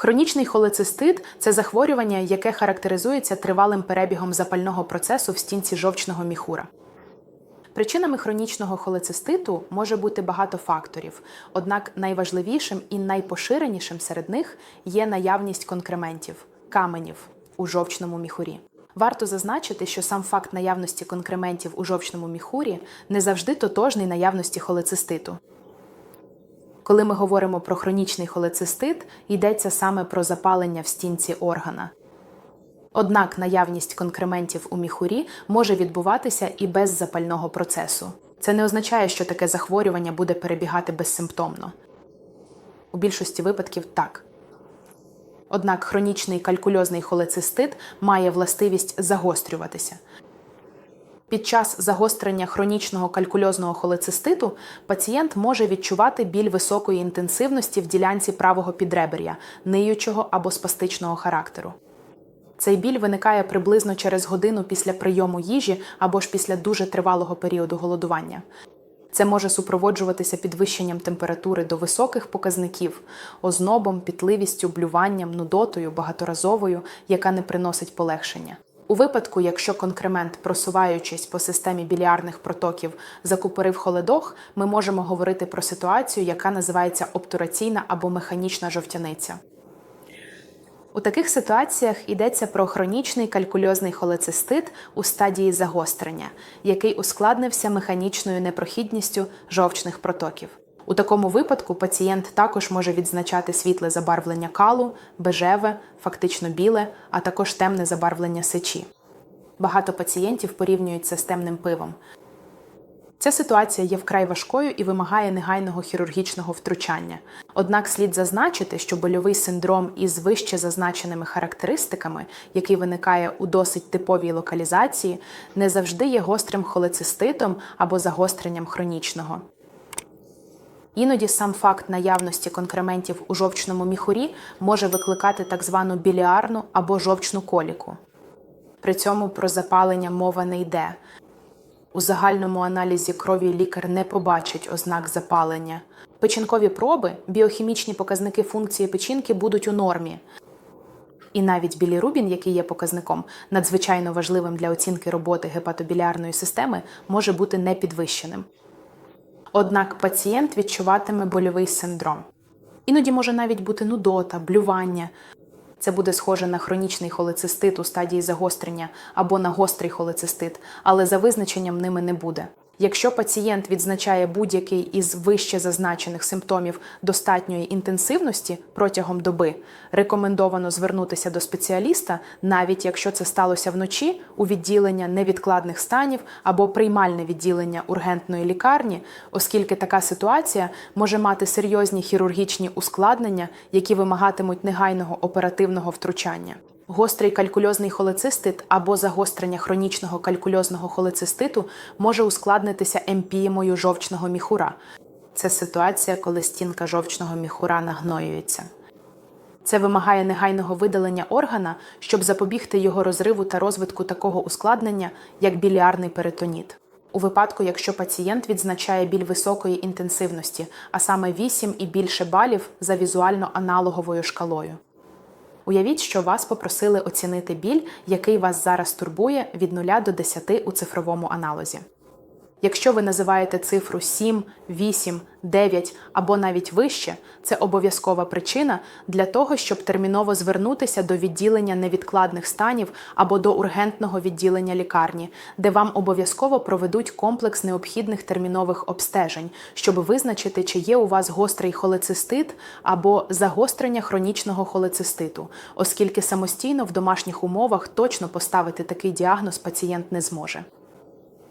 Хронічний холецистит це захворювання, яке характеризується тривалим перебігом запального процесу в стінці жовчного міхура. Причинами хронічного холециститу може бути багато факторів, однак найважливішим і найпоширенішим серед них є наявність конкрементів каменів у жовчному міхурі. Варто зазначити, що сам факт наявності конкрементів у жовчному міхурі не завжди тотожний наявності холециститу. Коли ми говоримо про хронічний холецистит, йдеться саме про запалення в стінці органа. Однак наявність конкрементів у міхурі може відбуватися і без запального процесу. Це не означає, що таке захворювання буде перебігати безсимптомно. У більшості випадків так. Однак хронічний калькульозний холецистит має властивість загострюватися. Під час загострення хронічного калькульозного холециститу пацієнт може відчувати біль високої інтенсивності в ділянці правого підребер'я, ниючого або спастичного характеру. Цей біль виникає приблизно через годину після прийому їжі або ж після дуже тривалого періоду голодування. Це може супроводжуватися підвищенням температури до високих показників, ознобом, пітливістю, блюванням, нудотою, багаторазовою, яка не приносить полегшення. У випадку, якщо конкремент, просуваючись по системі біліарних протоків, закупорив холодох, ми можемо говорити про ситуацію, яка називається обтураційна або механічна жовтяниця. У таких ситуаціях йдеться про хронічний калькульозний холецистит у стадії загострення, який ускладнився механічною непрохідністю жовчних протоків. У такому випадку пацієнт також може відзначати світле забарвлення калу, бежеве, фактично біле, а також темне забарвлення сечі. Багато пацієнтів порівнюють це з темним пивом. Ця ситуація є вкрай важкою і вимагає негайного хірургічного втручання. Однак слід зазначити, що больовий синдром із вище зазначеними характеристиками, який виникає у досить типовій локалізації, не завжди є гострим холециститом або загостренням хронічного. Іноді сам факт наявності конкрементів у жовчному міхурі може викликати так звану біліарну або жовчну коліку. При цьому про запалення мова не йде. У загальному аналізі крові лікар не побачить ознак запалення. Печінкові проби, біохімічні показники функції печінки будуть у нормі. І навіть білірубін, який є показником, надзвичайно важливим для оцінки роботи гепатобілярної системи, може бути непідвищеним. Однак пацієнт відчуватиме больовий синдром. Іноді може навіть бути нудота, блювання. Це буде схоже на хронічний холецистит у стадії загострення або на гострий холецистит, але за визначенням ними не буде. Якщо пацієнт відзначає будь-який із вище зазначених симптомів достатньої інтенсивності протягом доби, рекомендовано звернутися до спеціаліста, навіть якщо це сталося вночі у відділення невідкладних станів або приймальне відділення ургентної лікарні, оскільки така ситуація може мати серйозні хірургічні ускладнення, які вимагатимуть негайного оперативного втручання. Гострий калькульозний холецистит або загострення хронічного калькульозного холециститу може ускладнитися емпіємою жовчного міхура. Це ситуація, коли стінка жовчного міхура нагноюється. Це вимагає негайного видалення органа, щоб запобігти його розриву та розвитку такого ускладнення, як біліарний перитоніт. У випадку, якщо пацієнт відзначає біль високої інтенсивності, а саме 8 і більше балів за візуально-аналоговою шкалою. Уявіть, що вас попросили оцінити біль, який вас зараз турбує від 0 до 10 у цифровому аналозі. Якщо ви називаєте цифру 7, 8, 9 або навіть вище, це обов'язкова причина для того, щоб терміново звернутися до відділення невідкладних станів або до ургентного відділення лікарні, де вам обов'язково проведуть комплекс необхідних термінових обстежень, щоб визначити, чи є у вас гострий холецистит або загострення хронічного холециститу, оскільки самостійно в домашніх умовах точно поставити такий діагноз пацієнт не зможе.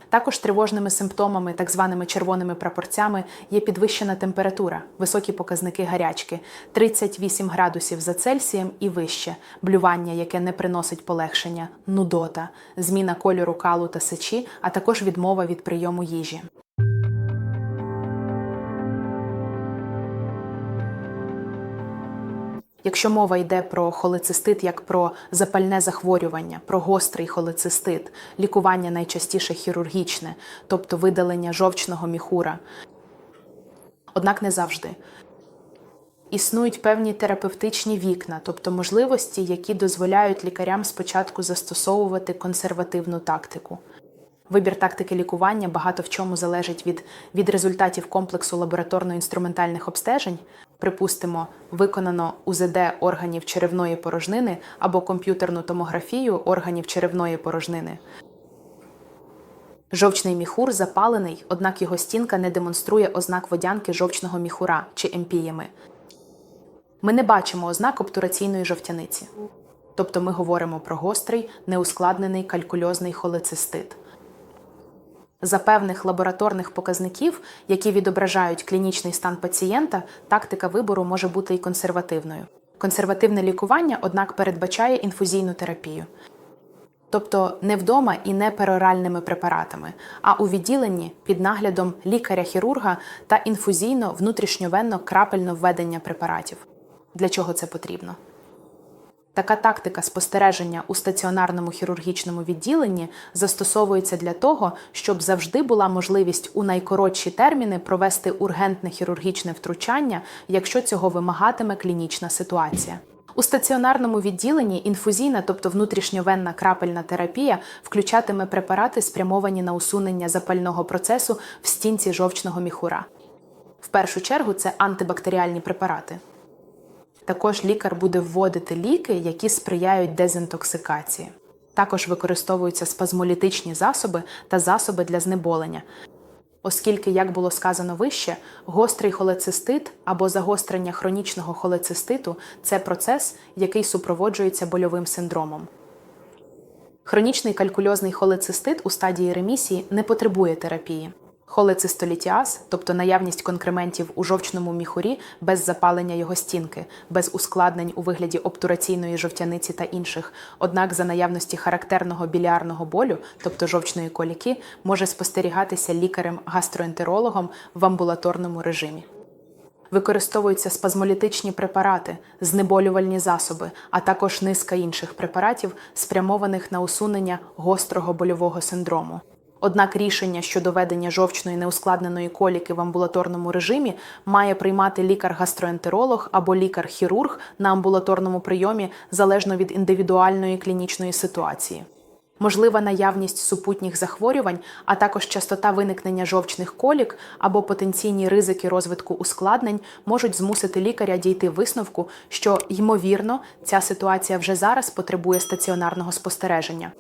Також тривожними симптомами, так званими червоними прапорцями, є підвищена температура, високі показники гарячки 38 градусів за Цельсієм і вище, блювання, яке не приносить полегшення, нудота, зміна кольору калу та сечі, а також відмова від прийому їжі. Якщо мова йде про холецистит як про запальне захворювання, про гострий холецистит, лікування найчастіше хірургічне, тобто видалення жовчного міхура. Однак не завжди. Існують певні терапевтичні вікна, тобто можливості, які дозволяють лікарям спочатку застосовувати консервативну тактику. Вибір тактики лікування багато в чому залежить від, від результатів комплексу лабораторно-інструментальних обстежень, припустимо, виконано УЗД органів черевної порожнини або комп'ютерну томографію органів черевної порожнини. Жовчний міхур запалений, однак його стінка не демонструє ознак водянки жовчного міхура чи емпіями. Ми не бачимо ознак обтураційної жовтяниці. Тобто ми говоримо про гострий, неускладнений калькульозний холецистит. За певних лабораторних показників, які відображають клінічний стан пацієнта, тактика вибору може бути і консервативною. Консервативне лікування, однак, передбачає інфузійну терапію. Тобто не вдома і не пероральними препаратами, а у відділенні під наглядом лікаря-хірурга та інфузійно внутрішньовенно крапельно введення препаратів. Для чого це потрібно? Така тактика спостереження у стаціонарному хірургічному відділенні застосовується для того, щоб завжди була можливість у найкоротші терміни провести ургентне хірургічне втручання, якщо цього вимагатиме клінічна ситуація. У стаціонарному відділенні інфузійна, тобто внутрішньовенна крапельна терапія, включатиме препарати, спрямовані на усунення запального процесу в стінці жовчного міхура. В першу чергу це антибактеріальні препарати. Також лікар буде вводити ліки, які сприяють дезінтоксикації. Також використовуються спазмолітичні засоби та засоби для знеболення. Оскільки, як було сказано вище, гострий холецистит або загострення хронічного холециститу це процес, який супроводжується больовим синдромом. Хронічний калькульозний холецистит у стадії ремісії не потребує терапії. Холецистолітіаз, тобто наявність конкрементів у жовчному міхурі без запалення його стінки, без ускладнень у вигляді обтураційної жовтяниці та інших, однак за наявності характерного біліарного болю, тобто жовчної коліки, може спостерігатися лікарем-гастроентерологом в амбулаторному режимі. Використовуються спазмолітичні препарати, знеболювальні засоби, а також низка інших препаратів, спрямованих на усунення гострого больового синдрому. Однак рішення щодо ведення жовчної неускладненої коліки в амбулаторному режимі має приймати лікар-гастроентеролог або лікар-хірург на амбулаторному прийомі залежно від індивідуальної клінічної ситуації. Можлива наявність супутніх захворювань, а також частота виникнення жовчних колік або потенційні ризики розвитку ускладнень можуть змусити лікаря дійти висновку, що ймовірно ця ситуація вже зараз потребує стаціонарного спостереження.